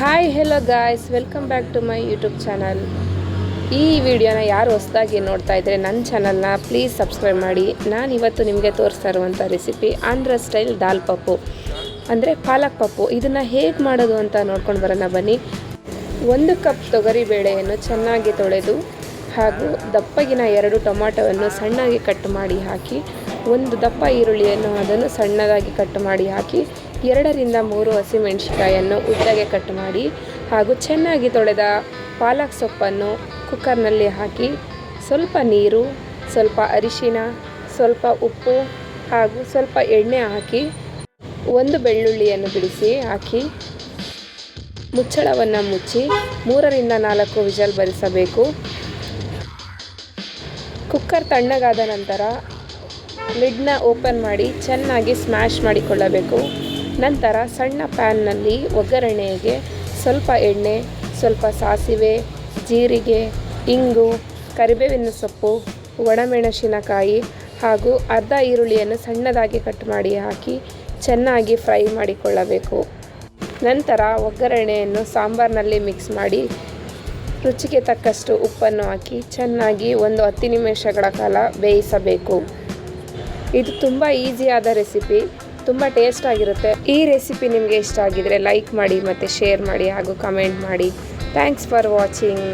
Hi hello guys welcome back to my YouTube channel ಈ ವಿಡಿಯೋನ ಯಾರು ಹೊಸದಾಗಿ ನೋಡ್ತಾ ಇದ್ದರೆ ನನ್ನ ಚಾನಲ್ನ ಪ್ಲೀಸ್ ಸಬ್ಸ್ಕ್ರೈಬ್ ಮಾಡಿ. ನಾನು ಇವತ್ತು ನಿಮಗೆ ತೋರಿಸ್ತಾ ಇರುವಂಥ ರೆಸಿಪಿ ಆಂಧ್ರ ಸ್ಟೈಲ್ ದಾಲ್ ಪಪ್ಪು ಅಂದರೆ ಪಾಲಕ್ ಪಪ್ಪು ಇದನ್ನು ಹೇಗೆ ಮಾಡೋದು ಅಂತ ನೋಡ್ಕೊಂಡು ಬರೋಣ ಬನ್ನಿ. ಒಂದು ಕಪ್ ತೊಗರಿ ಬೇಳೆಯನ್ನು ಚೆನ್ನಾಗಿ ತೊಳೆದು ಹಾಗೂ ದಪ್ಪಗಿನ ಎರಡು ಟೊಮಾಟೊವನ್ನು ಸಣ್ಣಗೆ ಕಟ್ ಮಾಡಿ ಹಾಕಿ, ಒಂದು ದಪ್ಪ ಈರುಳ್ಳಿಯನ್ನು ಅದನ್ನು ಸಣ್ಣದಾಗಿ ಕಟ್ ಮಾಡಿ ಹಾಕಿ ಎರಡರಿಂದ ಮೂರು ಹಸಿಮೆಣಸಿಕಾಯನ್ನು ಉದ್ದಗೆ ಕಟ್ ಮಾಡಿ ಹಾಗೂ ಚೆನ್ನಾಗಿ ತೊಳೆದ ಪಾಲಕ್ ಸೊಪ್ಪನ್ನು ಕುಕ್ಕರ್ನಲ್ಲಿ ಹಾಕಿ ಸ್ವಲ್ಪ ನೀರು, ಸ್ವಲ್ಪ ಅರಿಶಿನ, ಸ್ವಲ್ಪ ಉಪ್ಪು ಹಾಗೂ ಸ್ವಲ್ಪ ಎಣ್ಣೆ ಹಾಕಿ ಒಂದು ಬೆಳ್ಳುಳ್ಳಿಯನ್ನು ಬಿಡಿಸಿ ಹಾಕಿ ಮುಚ್ಚಳವನ್ನು ಮುಚ್ಚಿ ಮೂರರಿಂದ ನಾಲ್ಕು ವಿಜಲ್ ಬರಿಸಬೇಕು. ಕುಕ್ಕರ್ ತಣ್ಣಗಾದ ನಂತರ ಲಿಡ್ನ ಓಪನ್ ಮಾಡಿ ಚೆನ್ನಾಗಿ ಸ್ಮ್ಯಾಶ್ ಮಾಡಿಕೊಳ್ಳಬೇಕು. ನಂತರ ಸಣ್ಣ ಪ್ಯಾನ್ನಲ್ಲಿ ಒಗ್ಗರಣೆಗೆ ಸ್ವಲ್ಪ ಎಣ್ಣೆ, ಸ್ವಲ್ಪ ಸಾಸಿವೆ, ಜೀರಿಗೆ, ಇಂಗು, ಕರಿಬೇವಿನ ಸೊಪ್ಪು, ಒಣಮೆಣಸಿನಕಾಯಿ ಹಾಗೂ ಅರ್ಧ ಈರುಳ್ಳಿಯನ್ನು ಸಣ್ಣದಾಗಿ ಕಟ್ ಮಾಡಿ ಹಾಕಿ ಚೆನ್ನಾಗಿ ಫ್ರೈ ಮಾಡಿಕೊಳ್ಳಬೇಕು. ನಂತರ ಒಗ್ಗರಣೆಯನ್ನು ಸಾಂಬಾರ್ನಲ್ಲಿ ಮಿಕ್ಸ್ ಮಾಡಿ ರುಚಿಗೆ ತಕ್ಕಷ್ಟು ಉಪ್ಪನ್ನು ಹಾಕಿ ಚೆನ್ನಾಗಿ ಒಂದು ಹತ್ತು ನಿಮಿಷಗಳ ಕಾಲ ಬೇಯಿಸಬೇಕು. ಇದು ತುಂಬ ಈಸಿಯಾದ ರೆಸಿಪಿ. ತುಂಬ ಟೇಸ್ಟ್ ಆಗಿರುತ್ತೆ. ಈ ರೆಸಿಪಿ ನಿಮಗೆ ಇಷ್ಟ ಆಗಿದರೆ ಲೈಕ್ ಮಾಡಿ ಮತ್ತು ಶೇರ್ ಮಾಡಿ ಹಾಗೂ ಕಮೆಂಟ್ ಮಾಡಿ. Thanks for watching